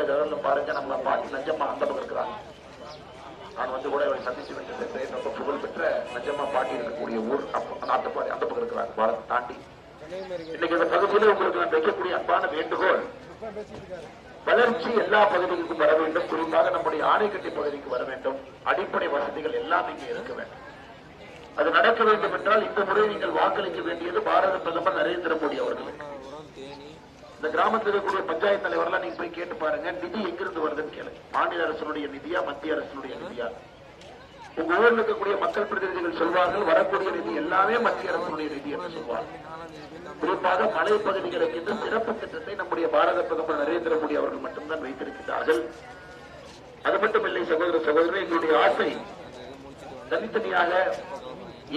கோயில கதவுல பாருங்க நம்ம பாட்டி நஞ்சம்மா அந்த பக்கம் இருக்கிறாங்க. நான் வந்து கூட அவரை சந்திச்சு வைத்திருந்தேன் ரொம்ப புகழ் பெற்ற நஞ்சம்மா பாட்டி இருக்கக்கூடிய ஊர் நாட்டுப்பாடி அந்த பக்கம் இருக்கிறாங்க பாலத்தை தாண்டி. இன்னைக்கு இந்த பகுதியில் உங்களுக்கு நான் வைக்கக்கூடிய அன்பான வேண்டுகோள் வளர்ச்சி எல்லா பகுதிகளுக்கும் வர வேண்டும். குறிப்பாக நம்முடைய ஆணைக்கட்டி பகுதிக்கு வர வேண்டும். அடிப்படை வசதிகள் எல்லாம் இங்கே இருக்க வேண்டும். அது நடக்க வேண்டும் என்றால் இந்த முறை நீங்கள் வாக்களிக்க வேண்டியது பாரத பிரதமர் நரேந்திர மோடி அவர்களுக்கு. இந்த கிராமத்தில் இருக்கக்கூடிய பஞ்சாயத்து தலைவரெல்லாம் நீங்க போய் கேட்டு பாருங்க. நிதி எங்கிருந்து வருதுன்னு கேளுங்க. மாநில அரசனுடைய நிதியா மத்திய அரசனுடைய நிதியா? உங்க ஊரில் இருக்கக்கூடிய மக்கள் பிரதிநிதிகள் சொல்வார்கள் வரக்கூடிய நிதி எல்லாமே மத்திய அரசனுடைய நிதி என்று சொல்வார்கள் குறிப்பாக மலை பகுதிகளுக்கு இந்த சிறப்பு திட்டத்தை நம்முடைய பாரத பிரதமர் நரேந்திர மோடி அவர்கள் மட்டும்தான் வைத்திருக்கிறார்கள். அது மட்டுமில்லை சகோதர சகோதரர் எங்களுடைய ஆசை தனித்தனியாக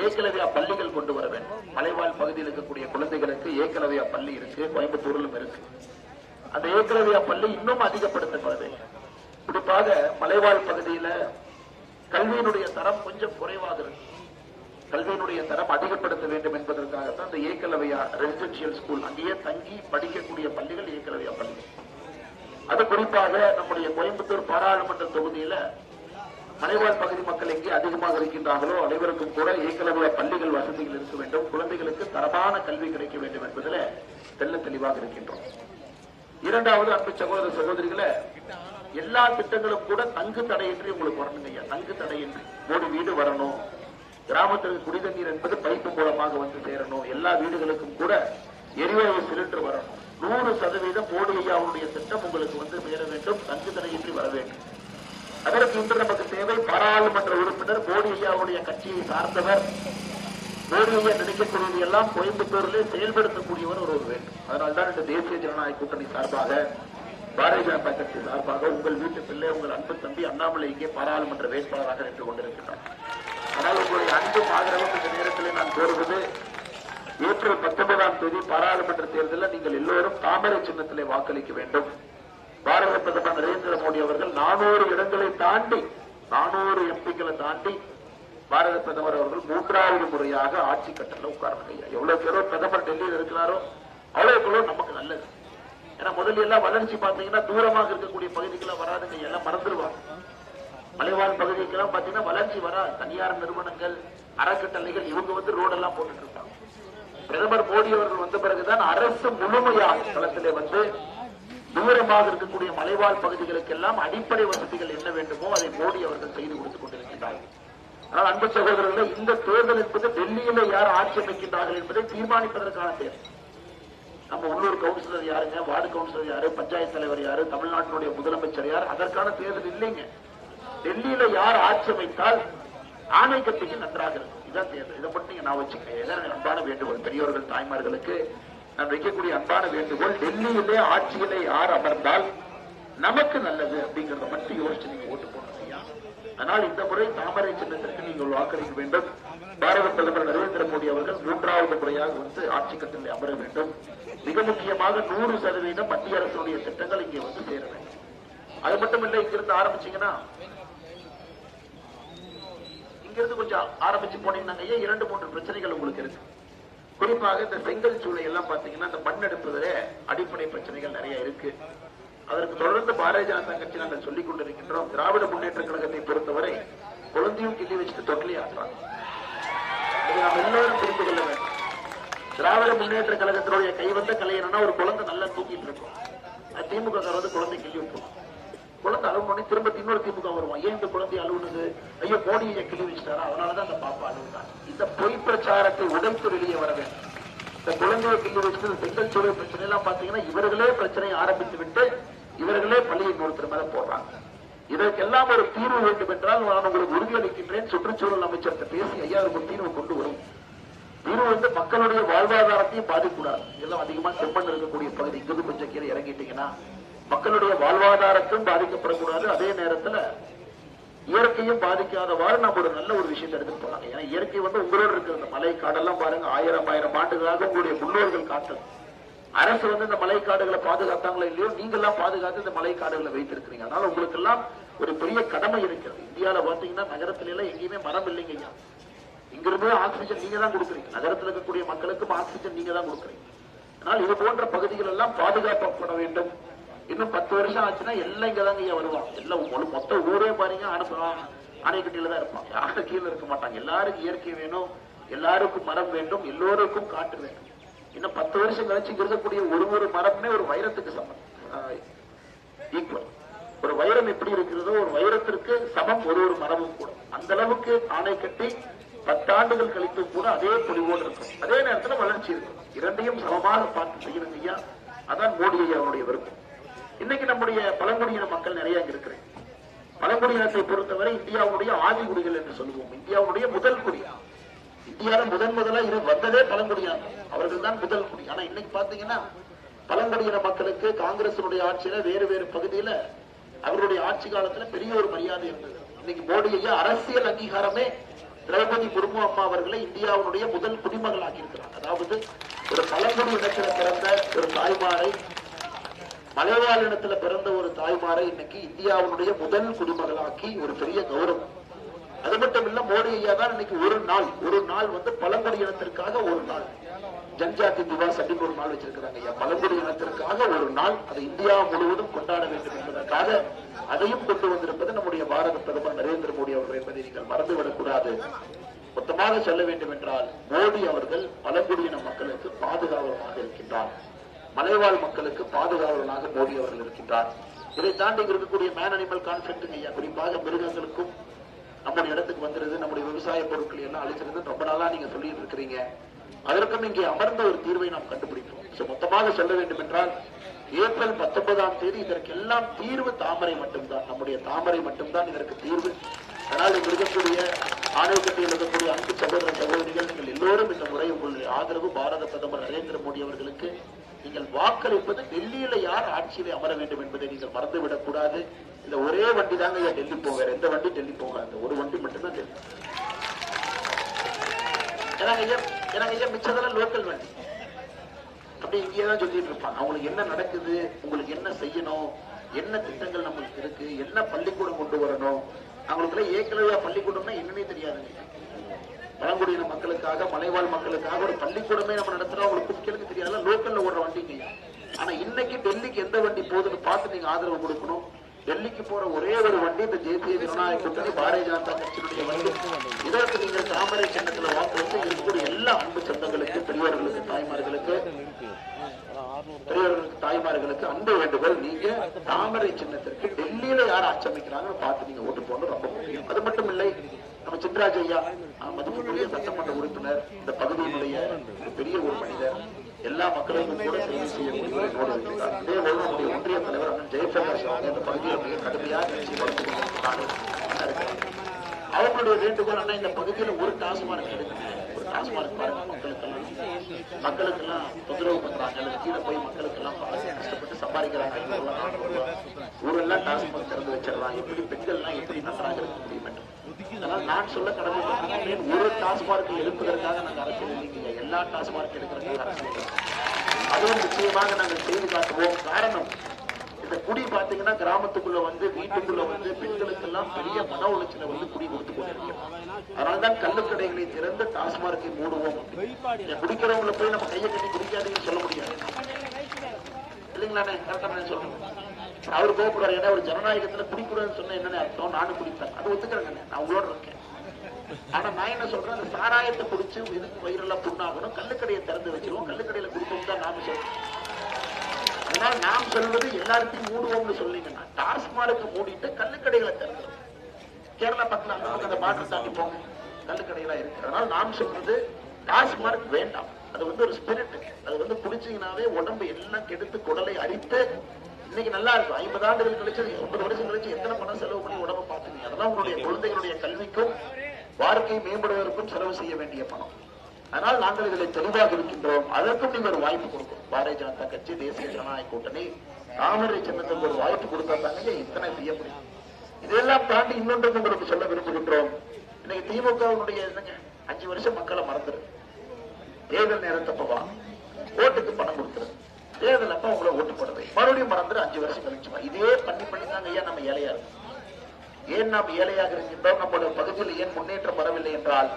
ஏக்கலவியா பள்ளிகள் கொண்டு வர வேண்டும். மலைவாழ் பகுதியில் இருக்கக்கூடிய குழந்தைகளுக்கு ஏக்கலவியா பள்ளி இருக்கு கோயம்புத்தூரிலும் இருக்கு. அந்த ஏக்கலவியா பள்ளி இன்னும் அதிகப்படுத்தப்பட வேண்டும் குறிப்பாக மலைவாழ் பகுதியில கல்வியினுடைய தரம் கொஞ்சம் குறைவாக இருக்கு. கல்வியினுடைய தரம் அதிகப்படுத்த வேண்டும் என்பதற்காகத்தான் இந்த ஏக்கலவையா ரெசிடென்சியல் ஸ்கூல் அங்கேயே தங்கி படிக்கக்கூடிய பள்ளிகள் ஏகலவையா பள்ளிகள் அது குறிப்பாக நம்முடைய கோயம்புத்தூர் பாராளுமன்ற தொகுதியில மலைவாழ் பகுதி மக்கள் எங்கே அதிகமாக இருக்கின்றார்களோ அனைவருக்கும் கூட ஏக்கலவுல பள்ளிகள் வசதிகள் இருக்க வேண்டும். குழந்தைகளுக்கு தரமான கல்வி கிடைக்க வேண்டும் என்பதில் தெல்ல தெளிவாக இருக்கின்றோம். இரண்டாவது அன்பு சகோதர சகோதரிகளை எல்லா திட்டங்களும் கூட தங்கு தடையின்றி உங்களுக்கு வரணுங்க ஐயா. தங்கு தடையின்றி. மூணு வீடு வரணும். கிராமத்திற்கு குடிதண்ணீர் என்பது பைப்பு மூலமாக வந்து சேரணும். எல்லா வீடுகளுக்கும் கூட எரிவாயு சிலிண்டர் வரணும். நூறு சதவீதம் மோடி ஐயாவுடைய திட்டம் உங்களுக்கு வந்து சேர வேண்டும். தங்கு தடையின்றி வர வேண்டும். அதற்கு இன்று நமக்கு நாடாளுமன்ற பாராளுமன்ற உறுப்பினர் மோடி ஐயாவுடைய கட்சியை சார்ந்தவர். மோடி ஐயா நினைக்கக்கூடியது எல்லாம் கோயம்புத்தூரிலே செயல்படுத்தக்கூடியவர் ஒருவர். வேண்டும் அதனால்தான் இந்த தேசிய ஜனநாயக கூட்டணி சார்பாக பாரதிய ஜனதா கட்சி சார்பாக உங்கள் வீட்டு பிள்ளை உங்கள் அன்பு தம்பி அண்ணாமலை இங்கே பாராளுமன்ற வேட்பாளராக நின்று கொண்டிருக்கிறார் ஆனால் உங்களுடைய அன்பு ஆதரவு இந்த நேரத்தில் நான் கோருவது ஏப்ரல் பத்தொன்பதாம் தேதி பாராளுமன்ற தேர்தலில் நீங்கள் எல்லோரும் தாமரை சின்னத்திலே வாக்களிக்க வேண்டும். பாரத பிரதமர் நரேந்திர மோடி அவர்கள் நானூறு இடங்களை தாண்டி நானூறு எம்பிக்களை தாண்டி பாரத பிரதமர் அவர்கள் மூன்றாவது முறையாக ஆட்சி கட்டல உட்காரணும் ஐயா எவ்வளவு பேரோ பிரதமர் டெல்லியில் இருக்கிறாரோ அவ்வளவு நமக்கு நல்லது. ஏன்னா முதல்ல எல்லாம் வளர்ச்சி பார்த்தீங்கன்னா தூரமாக இருக்கக்கூடிய பகுதிகளை வராதுங்க எல்லாம் மறந்துடுவாங்க. மலைவாழ் பகுதிக்கெல்லாம் பாத்தீங்கன்னா வளர்ச்சி வரா தனியார் நிறுவனங்கள் அறக்கட்டளைகள் இவங்க வந்து ரோடெல்லாம் போட்டுட்டு இருப்பாங்க பிரதமர் மோடி அவர்கள் வந்த பிறகுதான் அரசு முழுமையாக களத்திலே வந்து தூரமாக இருக்கக்கூடிய மலைவாழ் பகுதிகளுக்கெல்லாம் அடிப்படை வசதிகள் என்ன வேண்டும் மோடி அவர்கள் செய்து கொடுத்துக் கொண்டிருக்கின்றார்கள். ஆனால் அன்பு சகோதரர்களே இந்த தேர்தல் என்பது டெல்லியில யார் ஆட்சி அமைக்கின்றார்கள் என்பதை தீர்மானிப்பதற்கான தேர்தல். நம்ம உள்ளூர் கவுன்சிலர் யாருங்க வார்டு கவுன்சிலர் யாரு பஞ்சாயத்து தலைவர் யாரு தமிழ்நாட்டினுடைய முதலமைச்சர் யார்? அதற்கான தேர்தல் இல்லைங்க. டெல்லியில யார் ஆட்சி அமைத்தால் ஆணை கட்சிக்கு நன்றாக இருக்கும். இதான் தேர்தல். இதை மட்டும் நீங்க நான் வச்சுக்கிறேன். அன்பான வேண்டுகோள். பெரியவர்கள் தாய்மார்களுக்கு நான் வைக்கக்கூடிய அன்பான வேண்டுகோள் டெல்லியிலே ஆட்சியிலே யார் அமர்ந்தால் நமக்கு நல்லது அப்படிங்கறத மட்டும் யோசிச்சு நீங்க ஓட்டு போடணும். ஐயா அதனால் இந்த முறை தாமரை சின்னத்திற்கு நீங்கள் வாக்களிக்க வேண்டும். பாரத பிரதமர் நரேந்திர மோடி அவர்கள் மூன்றாவது முறையாக வந்து ஆட்சி கட்டளை அமர வேண்டும். மிக முக்கியமாக நூறு சதவீதம் மத்திய அரசுடைய திட்டங்கள் இங்கே வந்து சேர வேண்டும். அது மட்டும் இல்லை இங்கிருந்து ஆரம்பிச்சீங்கன்னா இங்கிருந்து கொஞ்சம் ஆரம்பிச்சு போனீங்கன்னா ஐயா, இரண்டு மூன்று பிரச்சனைகள் உங்களுக்கு இருக்கு. குறிப்பாக இந்த செங்கல் சூளை எல்லாம் பாத்தீங்கன்னா இந்த மண் எடுப்பதிலே அடிப்படை பிரச்சனைகள் நிறைய இருக்கு. அதற்கு தொடர்ந்து பாரதிய ஜனதா கட்சி நாங்கள் சொல்லிக் கொண்டிருக்கின்றோம் திராவிட முன்னேற்ற கழகத்தை பொறுத்தவரை குழந்தையும் கிள்ளி வச்சுட்டு தொட்டிலே ஆட்டுறாங்க நாம் எல்லோரும் புரிந்து கொள்ள வேண்டும். திராவிட முன்னேற்ற கழகத்தினுடைய கைவந்த கலைஞனா ஒரு குழந்தை நல்லா தூக்கிட்டு இருக்கும். அது திமுக வந்து குழந்தை கிள்ளி விட்டுரும். குழந்தை அழுவணும் திரும்ப இன்னொரு திமுக வருவான் ஏன் இந்த குழந்தை அழுவுனது? ஐயோ மோடியை கிளி வச்சுட்டாரா? அதனாலதான் அந்த பாப்பா அழுகுதான் இந்த பொய் பிரச்சாரத்தை உடைத்து வெளியே வர வேண்டும். இந்த குழந்தையை கிள்ளி வச்சு இந்த பிரச்சனை எல்லாம் பாத்தீங்கன்னா இவர்களே பிரச்சனையை ஆரம்பித்து விட்டு இவர்களே பள்ளியை ஒருத்தர் மேல போடுறாங்க. இதற்கெல்லாம் ஒரு தீர்வு வேண்டும் என்றால் நான் உங்களுக்கு உறுதியளிக்கின்றேன் சுற்றுச்சூழல் அமைச்சர்கிட்ட பேசி ஐயா ஒரு தீர்வு கொண்டு வரும். தீர்வு வந்து மக்களுடைய வாழ்வாதாரத்தையும் பாதிக்கூடாது. இதெல்லாம் அதிகமா செம்மண் இருக்கக்கூடிய பகுதி. இங்கிருந்து கொஞ்சம் கீழே இறங்கிட்டீங்கன்னா மக்களுடைய வாழ்வாதாரத்தையும் பாதிக்கப்படக்கூடாது. அதே நேரத்துல இயற்கையும் பாதிக்காதவாறு நம்ம ஒரு நல்ல ஒரு விஷயத்தை எடுத்துட்டு போறாங்க ஏன்னா இயற்கை வந்து உங்களோட இருக்கிற இந்த மலை காடெல்லாம் பாருங்க. ஆயிரம் ஆயிரம் ஆண்டுகளாக உங்களுடைய முன்னோர்கள் காட்டது. அரசு வந்து இந்த மலை காடுகளை பாதுகாத்தாங்களோ இல்லையோ நீங்க எல்லாம் பாதுகாத்து இந்த மலை காடுகளை வைத்திருக்கிறீங்க. அதனால உங்களுக்கு எல்லாம் ஒரு பெரிய கடமை இருக்கிறது. இந்தியால பாத்தீங்கன்னா நகரத்துல எல்லாம் எங்கேயுமே மரம் இல்லைங்க. ஐயா இங்கிருந்து ஆக்சிஜன் நீங்க தான் கொடுக்குறீங்க. நகரத்தில் இருக்கக்கூடிய மக்களுக்கும் ஆக்சிஜன் நீங்க தான் கொடுக்குறீங்க. அதனால் இது போன்ற பகுதிகள் எல்லாம் பாதுகாக்கப்பட வேண்டும். இன்னும் பத்து வருஷம் ஆச்சுன்னா எல்லாம் இங்கதாங்க ஐயா வருவான். எல்லாம் மொத்த ஊரே பாருங்க அனுப்புவான் அணைக்கட்டியில தான் இருப்பான். யாரும் கீழே இருக்க மாட்டாங்க. எல்லாருக்கும் இயற்கை வேணும் எல்லாருக்கும் மரம் வேண்டும் எல்லோருக்கும் காற்று வேண்டும். இன்னும் பத்து வருஷம் கழிச்சு இருக்கக்கூடிய ஒரு ஒரு மரமே ஒரு வைரத்துக்கு சமம். ஈக்குவல் ஒரு வைரம் எப்படி இருக்கிறதோ ஒரு வைரத்திற்கு சமம் ஒரு ஒரு மரமும் கூட. அந்த அளவுக்கு ஆணை கட்டி பத்தாண்டுகள் கழித்து கூட அதே பொலிவோடு இருக்கும். அதே நேரத்துல வளர்ச்சி இருக்கும். இரண்டையும் சமமாக பார்த்து செய்யணும் ஐயா. அதான் மோடி ஐயா அவருடைய விருப்பம். இன்னைக்கு நம்முடைய பழங்குடியின மக்கள் நிறைய இங்க இருக்கிறேன் பழங்குடியினத்தை பொறுத்தவரை இந்தியாவுடைய ஆதி குடிகள் என்று சொல்லுவோம். இந்தியாவுடைய முதல் குடி. இந்தியாவில முதன் முதலா இது வந்ததே பழங்குடியான. அவர்கள் தான் முதல் குடி. ஆனா இன்னைக்கு பாத்தீங்கன்னா பழங்குடியின மக்களுக்கு காங்கிரசினுடைய ஆட்சியில வேறு வேறு பகுதியில அவருடைய ஆட்சி காலத்துல பெரிய ஒரு மரியாதை இருந்தது. இன்னைக்கு மோடி அரசியல் அங்கீகாரமே திரௌபதி முர்மு அம்மா அவர்களை இந்தியாவுடைய முதல் குடிமகள் ஆக்கியிருக்கிறார் அதாவது ஒரு பழங்குடி இனத்துல பிறந்த ஒரு தாய்மாரை மலைவாழ் இடத்துல பிறந்த ஒரு தாய்மாரை இன்னைக்கு இந்தியாவுடைய முதல் குடிமகளாக்கி ஒரு பெரிய கௌரவம். அது மட்டும் இல்ல மோடி ஐயா தான் இன்னைக்கு ஒரு நாள் ஒரு நாள் வந்து பழங்குடி இனத்திற்காக ஒரு நாள். ஜன்ஜாதி திவாஸ் அப்படின்னு ஒரு நாள் வச்சிருக்கிறாங்க ஐயா. பழங்குடி இனத்திற்காக ஒரு நாள் அதை இந்தியா முழுவதும் கொண்டாட வேண்டும் என்பதற்காக அதையும் கொண்டு வந்திருப்பது நம்முடைய பாரத பிரதமர் நரேந்திர மோடி அவர்கள் என்பதை நீங்கள் மறந்துவிடக்கூடாது. மொத்தமாக சொல்ல வேண்டும் என்றால் மோடி அவர்கள் பழங்குடியின மக்களுக்கு பாதுகாவலமாக இருக்கின்றார். மலைவாழ் மக்களுக்கு பாதுகாவலனாக மோடி அவர்கள் இருக்கின்றார். இதை தாண்டி இருக்கக்கூடிய மேன் அனிமல் கான்ஃபிளிக்ட் ஐயா குறிப்பாக மிருகங்களுக்கும் நம்முடைய இடத்துக்கு வந்துருது நம்முடைய விவசாய பொருட்கள் எல்லாம் அழிச்சிருந்து ரொம்ப நாளா நீங்க சொல்லிட்டு இருக்கிறீங்க. அதற்கும் இங்கே அமர்ந்த ஒரு தீர்வை நாம் கண்டுபிடிப்போம். மொத்தமாக சொல்ல வேண்டும் என்றால் ஏப்ரல் பத்தொன்பதாம் தேதி இதற்கு எல்லாம் தீர்வு தாமரை மட்டும்தான். நம்முடைய தாமரை மட்டும்தான் இதற்கு தீர்வு. அதனால் இங்கு இருக்கக்கூடிய ஆணையத்தில் இருக்கக்கூடிய அன்பு சகோதர சகோதரிகள் நீங்கள் எல்லோரும் இந்த முறை உங்களுடைய ஆதரவு பாரத பிரதமர் நரேந்திர மோடி அவர்களுக்கு நீங்கள் வாக்களிப்பது டெல்லியில யார் ஆட்சியில அமர வேண்டும் என்பதை நீங்கள் மறந்துவிடக் கூடாது. இந்த ஒரே வண்டி தாங்க ஐயா டெல்லி போங்க எந்த வண்டி? டெல்லி போகாது. ஒரு வண்டி மட்டும்தான் டெல்லி. ஏன்னா ஐயா ஏன்னா ஐயா மிச்சதெல்லாம் லோக்கல் வண்டி. அப்படி இங்கேதான் சொல்லிட்டு இருப்பாங்க. அவங்களுக்கு என்ன நடக்குது? உங்களுக்கு என்ன செய்யணும்? என்ன திட்டங்கள் நம்மளுக்கு இருக்கு? என்ன பள்ளிக்கூடம் கொண்டு வரணும்? அவங்களுக்குள்ள ஏற்கனவே பள்ளிக்கூடம்னா என்னன்னே தெரியாதுங்க. பழங்குடியின மக்களுக்காக மலைவாழ் மக்களுக்காக ஒரு பள்ளிக்கூடமே நம்ம நடத்துறோம் அவங்களுக்கு குடிக்கிறதுக்கு தெரியாதுல லோக்கல்ல ஓடுற வண்டிங்க. ஆனா இன்னைக்கு டெல்லிக்கு எந்த வண்டி போகுதுன்னு பார்த்து நீங்க ஆதரவு கொடுக்கணும். டெல்லிக்கு போற ஒரே ஒரு வண்டி இந்த தேசிய ஜனநாயக கூட்டணி பாரதிய ஜனதா கட்சியினுடைய வண்டி. இதற்கு நீங்கள் தாமரை சின்னத்துல வாக்களித்து இருக்கக்கூடிய எல்லா அன்பு சொந்தங்களுக்கு பெரியவர்களுக்கு தாய்மார்களுக்கு பெரியவர்களுக்கு தாய்மார்களுக்கு அன்பு வேண்டுகோள். நீங்க தாமரை சின்னத்திற்கு டெல்லியில யார் ஆட்சி பார்த்து நீங்க ஓட்டு போடணும் ரொம்ப முக்கியம். அது மட்டும் இல்லை நம்ம சித்ராஜ் ஐயா மதிப்புக்குரிய சட்டமன்ற உறுப்பினர் இந்த பகுதியினுடைய பெரிய ஒரு மனிதர் எல்லா மக்களுக்கும் கூட சேவை செய்யக்கூடிய என்னோட இருக்கிறார் அதே போல நம்முடைய ஒன்றிய தலைவர் அண்ணன் ஜெயபிரகாஷ் அவங்க இந்த பகுதியில் மிக கடுமையாக கட்சி வளர்த்து வேண்டுகோள் அண்ணா இந்த பகுதியில ஒரு டாஸ்மார்க் எடுக்கணும். ஒரு டாஸ்மார்க் பாருங்க மக்களுக்கெல்லாம். மக்களுக்கெல்லாம் தொந்தரவு பண்றாங்க. அல்லது கீழே போய் மக்களுக்கெல்லாம் பாருங்க கஷ்டப்பட்டு சம்பாதிக்கிறாங்க. ஊரெல்லாம் டாஸ்மார்க் திறந்து வச்சிடலாம் எப்படி பெண்கள்லாம் எப்படி நன்றாக இருக்க முடியும் என்று. அதனால் நான் சொல்ல கடமை ஒரு டாஸ்மார்க்கை எழுப்பதற்காக நாங்கள் அரசியல் எல்லா டாஸ்மார்க் எடுக்கிறதுக்காக அதுவும் நிச்சயமாக நாங்கள் செய்து காட்டுவோம். காரணம் இந்த குடி பாத்தீங்கன்னா கிராமத்துக்குள்ள வந்து வீட்டுக்குள்ள வந்து பெண்களுக்கு எல்லாம் பெரிய மன உளைச்சலை வந்து குடி கொடுத்து கொண்டிருக்கிறோம் அதனாலதான் கள்ளுக்கடைகளை திறந்து டாஸ்மார்க்கை மூடுவோம். குடிக்கிறவங்களை போய் நம்ம கையை கட்டி குடிக்காதீங்கன்னு சொல்ல முடியாது. இல்லைங்களாண்ணே கரெக்டா நான் அவர் கோபப்படுறாரு ஏன்னா ஒரு ஜனநாயகத்துல குடிக்கூடாதுன்னு சொன்ன என்னன்னு அர்த்தம்? நானும் குடிப்பேன். அது ஒத்துக்கிறேங்க நான் உங்களோட இருக்கேன். ஆனா நான் என்ன சொல்றேன்? அந்த சாராயத்தை குடிச்சு எதுக்கு வயிறெல்லாம் புண்ணாகணும். கல்லுக்கடையை திறந்து வச்சிருவோம். கல்லுக்கடையில குடிப்போம் தான் நாம சொல்றோம் அதனால நாம் சொல்வது எல்லாத்தையும் மூடுவோம்னு சொன்னீங்கன்னா டாஸ்மார்க்கு மூடிட்டு கல்லுக்கடைகளை திறந்து கேரளா பக்கத்துல அந்த பக்கம் அந்த தாண்டி போங்க. கள்ளுக்கடைகளா இருக்கு. அதனால நாம் சொல்றது டாஸ்மார்க் வேண்டாம். அது வந்து ஒரு ஸ்பிரிட் அது வந்து குடிச்சீங்கன்னாவே உடம்பு எல்லாம் கெடுத்து குடலை அரித்து இன்னைக்கு நல்லா இருக்கும். ஐம்பது ஆண்டுகள் கழிச்சு ஐம்பது வருஷம் கழிச்சு எத்தனை பணம் செலவு பண்ணி உடம்பை பார்த்துங்க அதெல்லாம் உங்களுடைய குழந்தைகளுடைய கல்விக்கும் வாழ்க்கை மேம்படுவதற்கும் செலவு செய்ய வேண்டிய பணம். அதனால் நாங்கள் இதில் தெளிவாக இருக்கின்றோம். அதற்கும் நீங்க ஒரு வாய்ப்பு கொடுக்கும். பாரதிய ஜனதா கட்சி தேசிய ஜனநாயக கூட்டணி தாமரை சின்னத்துக்கு ஒரு வாய்ப்பு கொடுத்தா தாங்க இத்தனை செய்ய முடியும். இதெல்லாம் தாண்டி இன்னொன்று உங்களுக்கு சொல்ல விரும்புகின்றோம். இன்னைக்கு திமுகவினுடைய என்னங்க அஞ்சு வருஷம் மக்களை மறந்துரு. தேர்தல் நேரத்தப்பவா ஓட்டுக்கு பணம் கொடுத்துரு. தேர்தல் அப்ப உங்களை ஓட்டு போடுறது மறுபடியும் மறந்துரு அஞ்சு வருஷம் கழிச்சுமா இதே பண்ணி பண்ணி தாங்க ஐயா நம்ம ஏழையா இருக்கும். ஏன் நாம் ஏழையாக இருக்கின்றோம்? நம்முடைய பகுதியில் ஏன் முன்னேற்றம் வரவில்லை என்றால்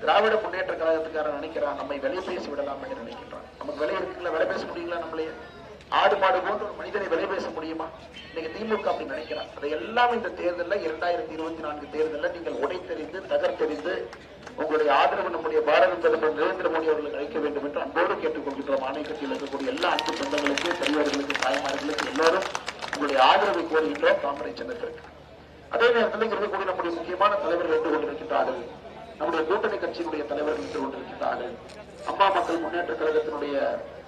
திராவிட முன்னேற்ற கழகத்துக்காரன் நினைக்கிறான் நம்மை விலை பேசி விடலாம் என்று நினைக்கின்றான் நமக்கு விலை இருக்குங்களா? விலை பேச முடியுங்களா நம்மளே? ஆடு மாடு போன்ற ஒரு மனிதனை விலை பேச முடியுமா? இன்னைக்கு திமுக அப்படி அதை அதையெல்லாம் இந்த தேர்தலில் இரண்டாயிரத்தி இருபத்தி நான்கு தேர்தலில் நீங்கள் உடைத்தெறிந்து தகர்த்தெறிந்து உங்களுடைய ஆதரவு நம்முடைய பாரத பிரதமர் நரேந்திர மோடி அவர்களுக்கு அளிக்க வேண்டும் என்று அன்போடு கேட்டுக்கொள்கின்றோம். ஆணையக்கட்சியில் இருக்கக்கூடிய எல்லா அன்பு சொந்தங்களுக்கு பெரியவர்களுக்கு தாய்மார்களுக்கு எல்லோரும் உங்களுடைய ஆதரவை கோருகின்றோம் தாமரை சின்னத்திற்கு அதே நேரத்தில் இங்க இருக்கக்கூடிய நம்முடைய முக்கியமான தலைவர்கள் என்று கொண்டிருக்கின்றார்கள். நம்முடைய கூட்டணி கட்சியினுடைய தலைவர்கள் என்று கொண்டிருக்கின்றார்கள். அம்மா மக்கள் முன்னேற்ற கழகத்தினுடைய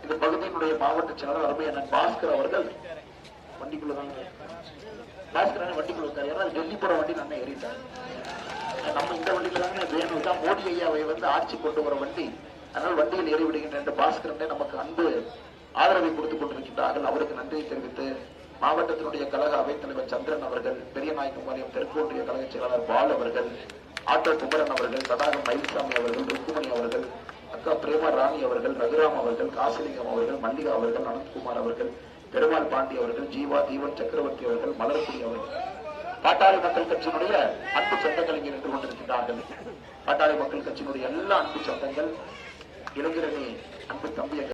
இந்த பகுதியினுடைய மாவட்ட செயலாளர் அருமை பாஸ்கர் அவர்கள் வண்டிக்குள்ளதாங்க பாஸ்கர் அண்ணன் வண்டிக்குள்ள இருக்காரு ஏன்னா டெல்லி போற வண்டி நான் ஏறிட்டார். நம்ம இந்த வண்டியில தானே வேணும் தான் மோடி ஐயாவை வந்து ஆட்சி கொண்டு வர வண்டி. அதனால் வண்டியில் ஏறி விடுகின்ற என்று பாஸ்கரனே நமக்கு அன்பு ஆதரவை கொடுத்துக் கொண்டிருக்கின்றார்கள். அவருக்கு நன்றியை தெரிவித்து மாவட்டத்தினுடைய கழக அவைத் தலைவர் சந்திரன் அவர்கள் பெரிய நாயக்கம்பாளையம் தெற்கு ஒன்றிய கழக செயலாளர் பால் அவர்கள் ஆட்டோ குமரன் அவர்கள் சதாகம் மயில்சாமி அவர்கள் ருக்குமணி அவர்கள் அக்கா பிரேமா ராணி அவர்கள் ரகுராம் அவர்கள் காசிலிங்கம் அவர்கள் மல்லிகா அவர்கள் அனந்த்குமார் அவர்கள் பெருமாள் பாண்டி அவர்கள் ஜீவா தீவன் சக்கரவர்த்தி அவர்கள் மலர்குடி அவர்கள். பாட்டாளி மக்கள் கட்சியினுடைய அன்பு சொந்தங்கள் இங்கே நின்று கொண்டிருக்கிறார்கள் பாட்டாளி மக்கள் கட்சியினுடைய எல்லா அன்பு சொந்தங்கள் இளைஞரணி அன்பு தம்பியங்கள்